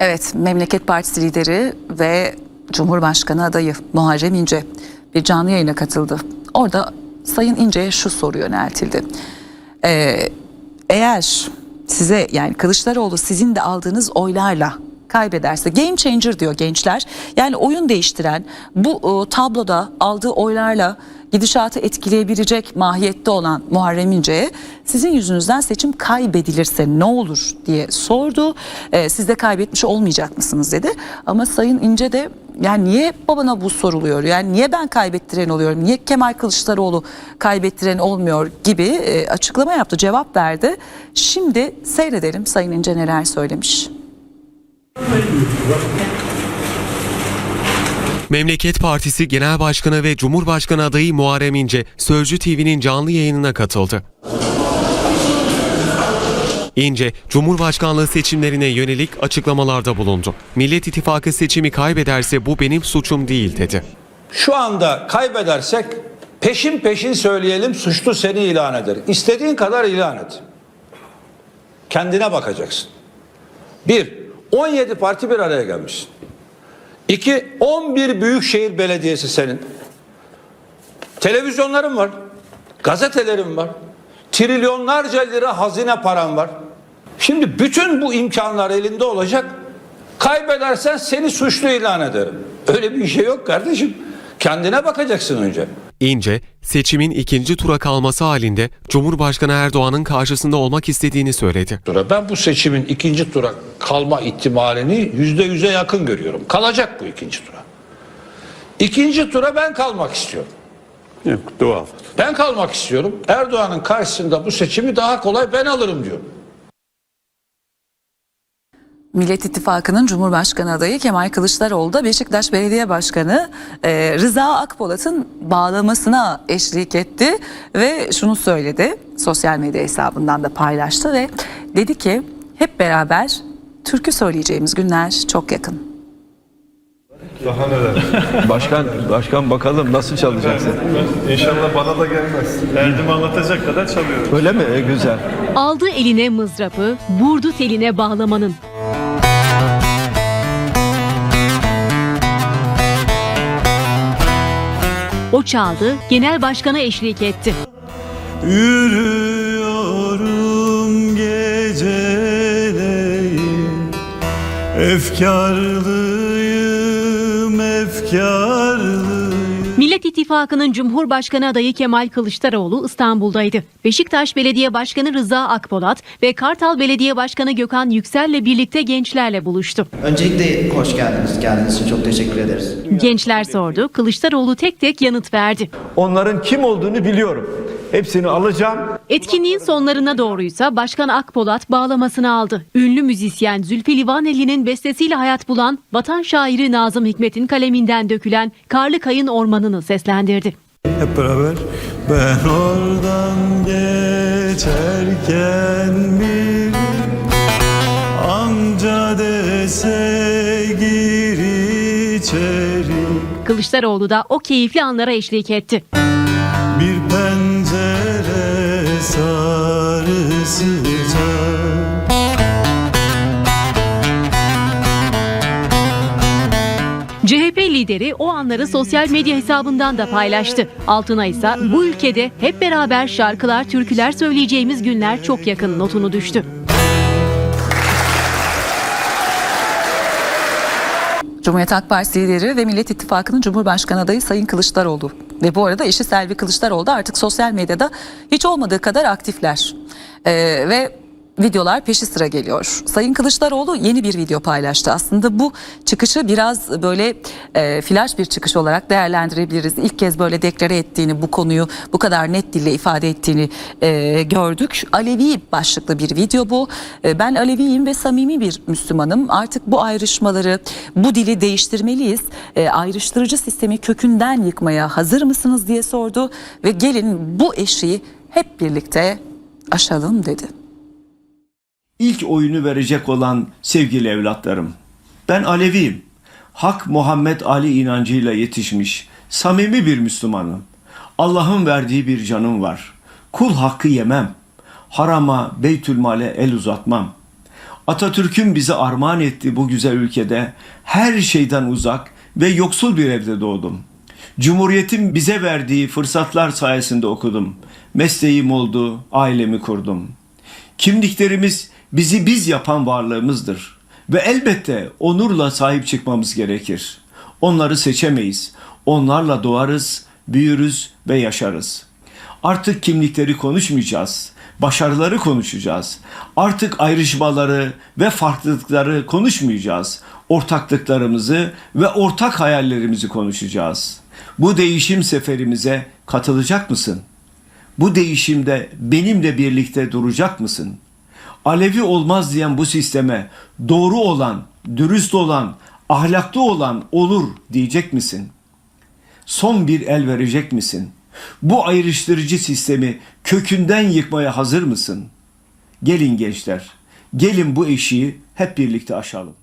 Evet, Memleket Partisi lideri ve Cumhurbaşkanı adayı Muharrem İnce bir canlı yayına katıldı. Orada Sayın İnce'ye şu soru yöneltildi. Ee, eğer size yani Kılıçdaroğlu sizin de aldığınız oylarla kaybederse game changer diyor gençler. Yani oyun değiştiren bu e, tabloda aldığı oylarla gidişatı etkileyebilecek mahiyette olan Muharrem İnce'ye sizin yüzünüzden seçim kaybedilirse ne olur diye sordu. Ee, siz de kaybetmiş olmayacak mısınız dedi. Ama Sayın İnce de yani niye babana bu soruluyor? Yani niye ben kaybettiren oluyorum? Niye Kemal Kılıçdaroğlu kaybettiren olmuyor gibi e, açıklama yaptı, cevap verdi. Şimdi seyredelim Sayın İnce neler söylemiş. Memleket Partisi Genel Başkanı ve Cumhurbaşkanı adayı Muharrem İnce, Sözcü TV'nin canlı yayınına katıldı. İnce, Cumhurbaşkanlığı seçimlerine yönelik açıklamalarda bulundu. Millet İttifakı seçimi kaybederse bu benim suçum değil dedi. Şu anda kaybedersek peşin peşin söyleyelim suçlu seni ilan eder. İstediğin kadar ilan et. Kendine bakacaksın. Bir, 17 parti bir araya gelmişsin. İki, 11 büyükşehir belediyesi senin. Televizyonların var. Gazetelerin var. Trilyonlarca lira hazine paran var. Şimdi bütün bu imkanlar elinde olacak. Kaybedersen seni suçlu ilan ederim. Öyle bir şey yok kardeşim. Kendine bakacaksın önce. İnce, seçimin ikinci tura kalması halinde Cumhurbaşkanı Erdoğan'ın karşısında olmak istediğini söyledi. Ben bu seçimin ikinci tura kalma ihtimalini yüzde yüze yakın görüyorum. Kalacak bu ikinci tura. İkinci tura ben kalmak istiyorum. Yok doğal. Ben kalmak istiyorum. Erdoğan'ın karşısında bu seçimi daha kolay ben alırım diyorum. Millet İttifakı'nın Cumhurbaşkanı adayı Kemal Kılıçdaroğlu da Beşiktaş Belediye Başkanı e, Rıza Akpolat'ın bağlamasına eşlik etti ve şunu söyledi. Sosyal medya hesabından da paylaştı ve dedi ki hep beraber türkü söyleyeceğimiz günler çok yakın. Daha neler. Başkan, başkan bakalım nasıl çalacaksın? İnşallah bana da gelmez. Derdimi anlatacak kadar çalıyorum. Öyle mi? E, güzel. Aldı eline mızrapı, vurdu teline bağlamanın. Çaldı, genel başkana eşlik etti. Yürüyorum geceleyin Efkarlıyım, efkarlıyım İttifakı'nın Cumhurbaşkanı adayı Kemal Kılıçdaroğlu İstanbul'daydı. Beşiktaş Belediye Başkanı Rıza Akpolat ve Kartal Belediye Başkanı Gökhan Yüksel'le birlikte gençlerle buluştu. Öncelikle hoş geldiniz. Geldiğiniz için çok teşekkür ederiz. Gençler sordu, Kılıçdaroğlu tek tek yanıt verdi. Onların kim olduğunu biliyorum. Hepsini alacağım. Etkinliğin sonlarına doğruysa Başkan Akpolat bağlamasını aldı. Ünlü müzisyen Zülfü Livaneli'nin bestesiyle hayat bulan vatan şairi Nazım Hikmet'in kaleminden dökülen Karlı Kayın Ormanı'nı seslendirdi. Hep beraber Ben oradan geçerken bir Amca dese gir içeri Kılıçdaroğlu da o keyifli anlara eşlik etti. Sıcak CHP lideri o anları sosyal medya hesabından da paylaştı. Altına ise bu ülkede hep beraber şarkılar, türküler söyleyeceğimiz günler çok yakın notunu düştü. Cumhuriyet Halk Partisi lideri ve Millet İttifakı'nın Cumhurbaşkanı adayı Sayın Kılıçdaroğlu. Ve bu arada eşi Selvi Kılıçdaroğlu da artık sosyal medyada hiç olmadığı kadar aktifler. Ee, ve videolar peşi sıra geliyor. Sayın Kılıçdaroğlu yeni bir video paylaştı. Aslında bu çıkışı biraz böyle e, flash bir çıkış olarak değerlendirebiliriz. İlk kez böyle deklare ettiğini, bu konuyu bu kadar net dille ifade ettiğini e, gördük. Alevi başlıklı bir video bu. E, ben Aleviyim ve samimi bir Müslümanım. Artık bu ayrışmaları, bu dili değiştirmeliyiz. E, ayrıştırıcı sistemi kökünden yıkmaya hazır mısınız diye sordu. Ve gelin bu eşiği hep birlikte aşalım dedi. İlk oyunu verecek olan sevgili evlatlarım. Ben Aleviyim. Hak Muhammed Ali inancıyla yetişmiş, samimi bir Müslümanım. Allah'ın verdiği bir canım var. Kul hakkı yemem. Harama, beytülmale el uzatmam. Atatürk'ün bize armağan ettiği bu güzel ülkede her şeyden uzak ve yoksul bir evde doğdum. Cumhuriyetin bize verdiği fırsatlar sayesinde okudum. Mesleğim oldu, ailemi kurdum. Kimliklerimiz bizi biz yapan varlığımızdır. Ve elbette onurla sahip çıkmamız gerekir. Onları seçemeyiz. Onlarla doğarız, büyürüz ve yaşarız. Artık kimlikleri konuşmayacağız. Başarıları konuşacağız. Artık ayrışmaları ve farklılıkları konuşmayacağız. Ortaklıklarımızı ve ortak hayallerimizi konuşacağız. Bu değişim seferimize katılacak mısın? Bu değişimde benimle birlikte duracak mısın? Alevi olmaz diyen bu sisteme doğru olan, dürüst olan, ahlaklı olan olur diyecek misin? Son bir el verecek misin? Bu ayrıştırıcı sistemi kökünden yıkmaya hazır mısın? Gelin gençler, gelin bu eşiği hep birlikte aşalım.